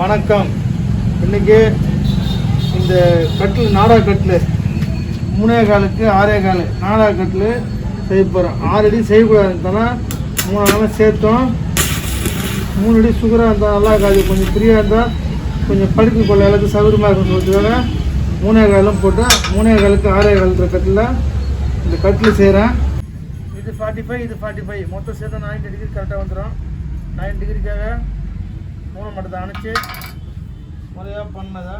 வணக்கம். இன்னைக்கு இந்த கட்டில் நாடா கட்டில். மூணே காலுக்கு ஆறே கால். நாடா கட்டில் செய்ய போகிறோம் ஆறு அடி செய்யக்கூடாதுன்னா மூணு சேர்த்தோம். மூணு அடி சுகராக இருந்தால் நல்லா இருக்காது. கொஞ்சம் ஃப்ரீயாக இருந்தால் கொஞ்சம் படுக்கை கொள்ள அளவுக்கு சௌகரியமாக இருக்கும் மூணே காலும் போட்டு மூணே காலுக்கு ஆறே காலத்தில் கட்டில் இந்த கட்டில் செய்கிறேன் இது ஃபார்ட்டி ஃபைவ் இது ஃபார்ட்டி ஃபைவ் மொத்தம் சேர்த்து நைன்டி டிகிரி கரெக்டாக வந்துடும் நைன் டிகிரிக்காக மூணு மட்டும் தான் அணைச்சி முறையாக பண்ணதை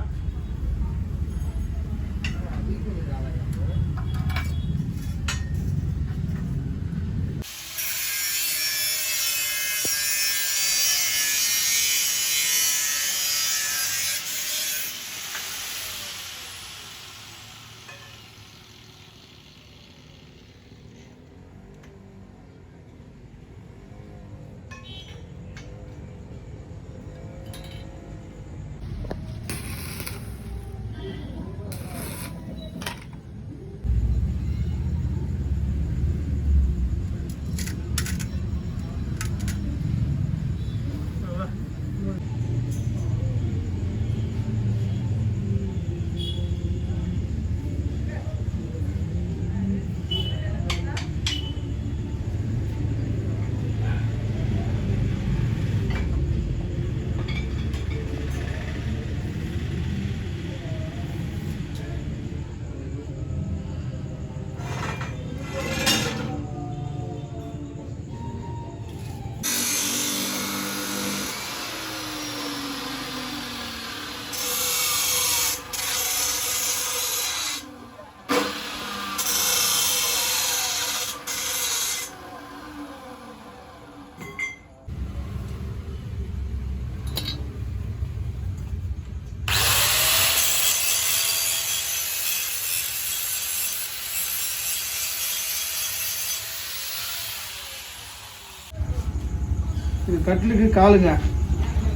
கட்டிலுக்கு காலுங்க.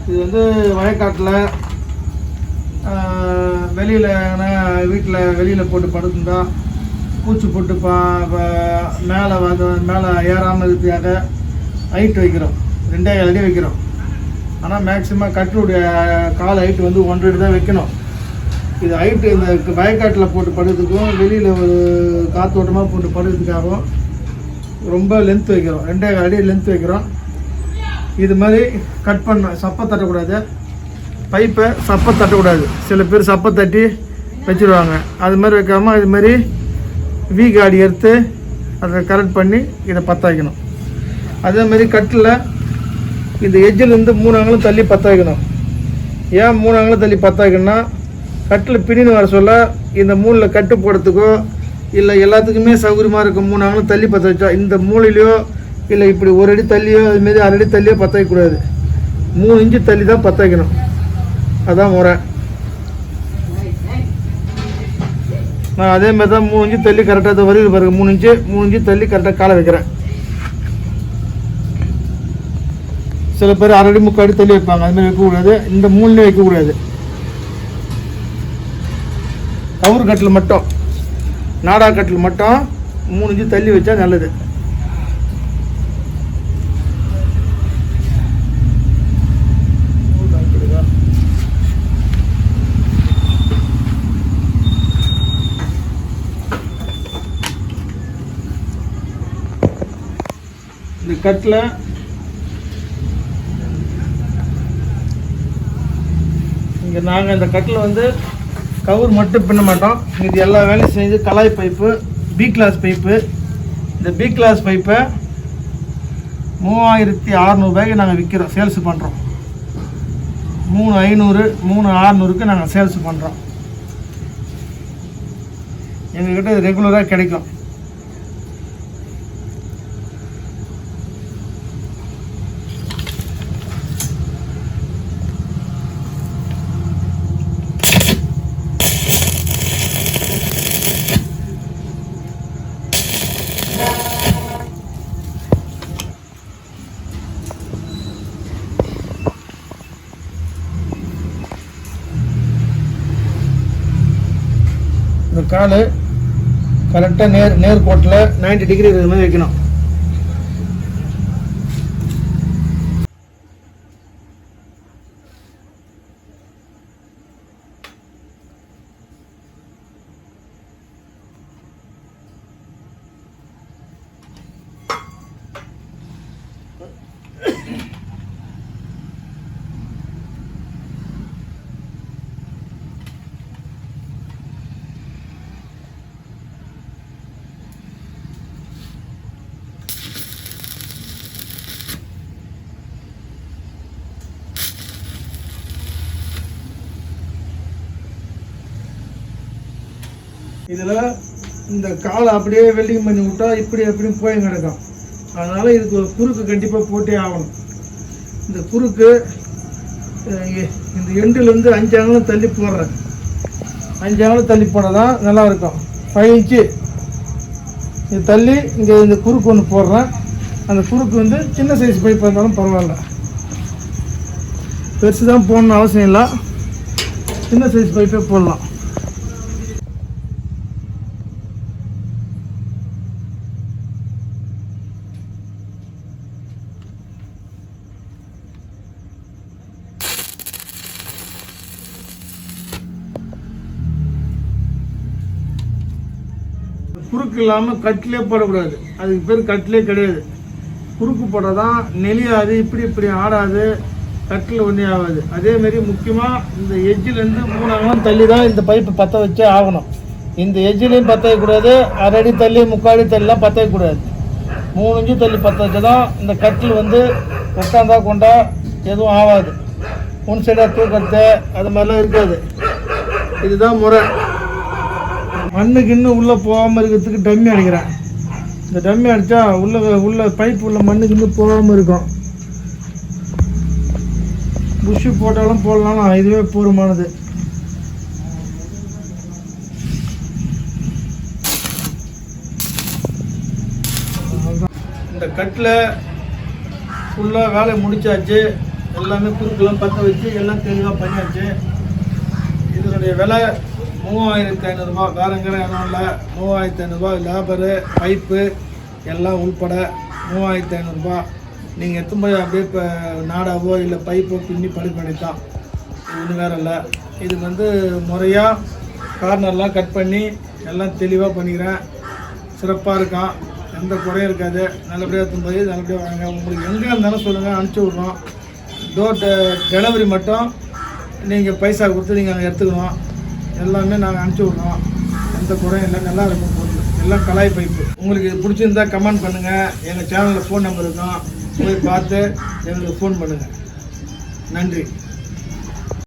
இது வந்து வயக்காட்டில் வெளியில் வீட்டில் வெளியில் போட்டு படுத்துருந்தா பூச்சி போட்டு பா மேலே வந்து மேலே ஏறாமல் இருக்கிறதுக்காக ஹைட் வைக்கிறோம். ரெண்டே கால் அடி வைக்கிறோம். ஆனால் மேக்சிமம் கட்டிலுடைய கால் ஹைட் வந்து ஒன்றரை அடி தான் வைக்கணும். இது ஹைட்டு இந்த வயக்காட்டில் போட்டு படுறதுக்கும் வெளியில் ஒரு காத்தோட்டமாக போட்டு படுறதுக்காகவும் ரொம்ப லென்த் வைக்கிறோம். ரெண்டே அடி லென்த் வைக்கிறோம். இது மாதிரி கட் பண்ண சப்பை தட்டக்கூடாது. பைப்பை சப்பை தட்டக்கூடாது. சில பேர் சப்பை தட்டி வச்சுருவாங்க. அது மாதிரி வைக்காமல் இது மாதிரி வி காடி எடுத்து அதை கரெக்ட் பண்ணி இதை பற்ற வைக்கணும் அதே மாதிரி கட்டில் இந்த எஜ்ஜிலேருந்து மூணு அங்கலம் தள்ளி பற்ற வைக்கணும் ஏன் மூணு அங்கலம் தள்ளி பற்ற வைக்கணும்னா கட்டில் பின்னின்னு வர சொல்ல இந்த மூணில் கட்டு போடுறதுக்கோ இல்லை எல்லாத்துக்குமே சௌகரியமாக இருக்கும் மூணு அங்கலம் தள்ளி பற்ற வச்சா இந்த மூலையிலையோ இல்லை இப்படி ஒரு அடி தள்ளியோ அதுமாரி அரை அடி தள்ளியோ பற்ற வைக்கக்கூடாது மூணு இன்ச்சு தள்ளி தான் பற்ற வைக்கணும் அதான் முறை. நான் அதே மாதிரி தான் மூணு இன்ச்சு தள்ளி கரெக்டாக வருது பாருங்கள் மூணு இன்ச்சு மூணு இன்ச்சு தள்ளி கரெக்டாக காலை வைக்கிறேன். சில பேர் அரை அடி முக்கால் அடி தள்ளி வைப்பாங்க. அதுமாதிரி வைக்கக்கூடாது. இந்த மூணுலேயும் வைக்கக்கூடாது. கவுர் கட்டில் மட்டும். நாடா கட்டில் மட்டும் மூணு இன்ச்சு தள்ளி வச்சா நல்லது இந்த கட்டில் இங்கே நாங்கள் இந்த கட்டில் வந்து கவுர் மட்டும் பின்ன மாட்டோம். இது எல்லா வேலையும் செஞ்சு கலாய் பைப்பு பி கிளாஸ் பைப்பு. இந்த பி கிளாஸ் பைப்பை மூவாயிரத்தி அறநூறுபாய்க்கு நாங்கள் விற்கிறோம் சேல்ஸ் பண்ணுறோம் மூணு ஐநூறு மூணு ஆறுநூறுக்கு நாங்கள் சேல்ஸ் பண்ணுறோம் எங்ககிட்ட ரெகுலராக கிடைக்கும். இந்த கால் கரெக்டாக நேர் நேர் கோட்டில் நைன்டி டிகிரி இருக்கிற மாதிரி வைக்கணும். இதில் இந்த காலை அப்படியே வெல்டிங் பண்ணி விட்டா இப்படி அப்படியும் போய் கிடக்கும். அதனால் இதுக்கு ஒரு குறுக்கு கண்டிப்பாக போட்டே ஆகணும். இந்த குறுக்கு இந்த எண்டுலேருந்து அஞ்சு அங்கலம் தள்ளி போடுறேன். அஞ்சு அங்கலம் தள்ளி போனால் தான் நல்லா இருக்கும். Five inch. இது தள்ளி இங்கே இந்த குறுக்கு ஒன்று போடுறேன். அந்த குறுக்கு வந்து சின்ன சைஸ் பைப்பாக இருந்தாலும் பரவாயில்ல. பெருசு தான் போடணும்னு அவசியம் இல்லை. சின்ன சைஸ் பைப்பே போடலாம். குறுக்கு இல்லாமல் கட்டிலே போடக்கூடாது. அதுக்கு பேர் கட்டிலே கிடையாது. குறுக்கு போட்டால் தான் நெளியாது இப்படி இப்படி ஆடாது கட்டில் ஒன்றே ஆகாது. அதேமாரி முக்கியமாக இந்த எஜ்ஜிலேருந்து மூணு அங்கலம் தள்ளி தான் இந்த பைப்பு பற்ற வச்சே ஆகணும். இந்த எஜ்ஜிலையும் பற்ற வைக்கக்கூடாது அரை அடி தள்ளி முக்கால் அடி தள்ளிலாம் பற்ற வைக்கக்கூடாது. மூணு இஞ்சு தள்ளி பற்ற வச்சு தான் இந்த கட்டில் வந்து உட்காந்தா கொண்டா எதுவும் ஆகாது. ஒன் சைடாக தூக்கத்தை அது மாதிரிலாம் இருக்காது. இதுதான் முறை. மண்ணுக்கு இன்னும் உள்ளே போகாமல் இருக்கிறதுக்கு டம்மி அடிக்கிறேன். இந்த டம்மி அடித்தா உள்ள உள்ள பைப் உள்ள மண்ணுக்கு இன்னும் போகாமல் இருக்கும். புஷ்ஷு போட்டாலும் போடலாம் இதுவே போதுமானது. இந்த கட்டில் ஃபுல்லாக வேலை முடிச்சாச்சு. எல்லாமே குறுக்கெல்லாம் பற்ற வச்சு எல்லாம் தெளிவாக பண்ணியாச்சு. இதனுடைய விலை மூவாயிரத்தி ஐநூறுரூபா காரங்கிற இடம் இல்லை. மூவாயிரத்தி ஐநூறுரூபா லேபரு பைப்பு எல்லாம் உள்பட மூவாயிரத்தி ஐநூறுரூபா நீங்கள் எத்தனை போய் அப்படியே இப்போ நாடாவோ இல்லை பைப்போ பின்னி படுக்க வேண்டியதான் இது ஒன்றும் வேறு இல்லை. இதுக்கு வந்து முறையாக கார்னர்லாம் கட் பண்ணி எல்லாம் தெளிவாக பண்ணிக்கிறேன். சிறப்பாக இருக்கான். எந்த குறையும் இருக்காது. நல்லபடியாக எடுத்துன்னு போய் நல்லபடியாக வாங்க. உங்களுக்கு எங்கே இருந்தாலும் சொல்லுங்கள் அனுப்பிச்சி விட்றோம். டோர் டெலிவரி மட்டும் நீங்கள் பைசா கொடுத்து நீங்கள் அங்கே எடுத்துக்கணும். எல்லாமே நாங்கள் அனுப்பிச்சி விட்றோம். எந்த குறையும் இல்லை. நல்லா இருக்கும் பொருள் எல்லாம் கலாய் பைப்பு உங்களுக்கு இது பிடிச்சிருந்தா கமெண்ட் பண்ணுங்கள் எங்கள் சேனலில் ஃபோன் நம்பர் இருக்கும். போய் பார்த்து எங்களுக்கு ஃபோன் பண்ணுங்கள் நன்றி.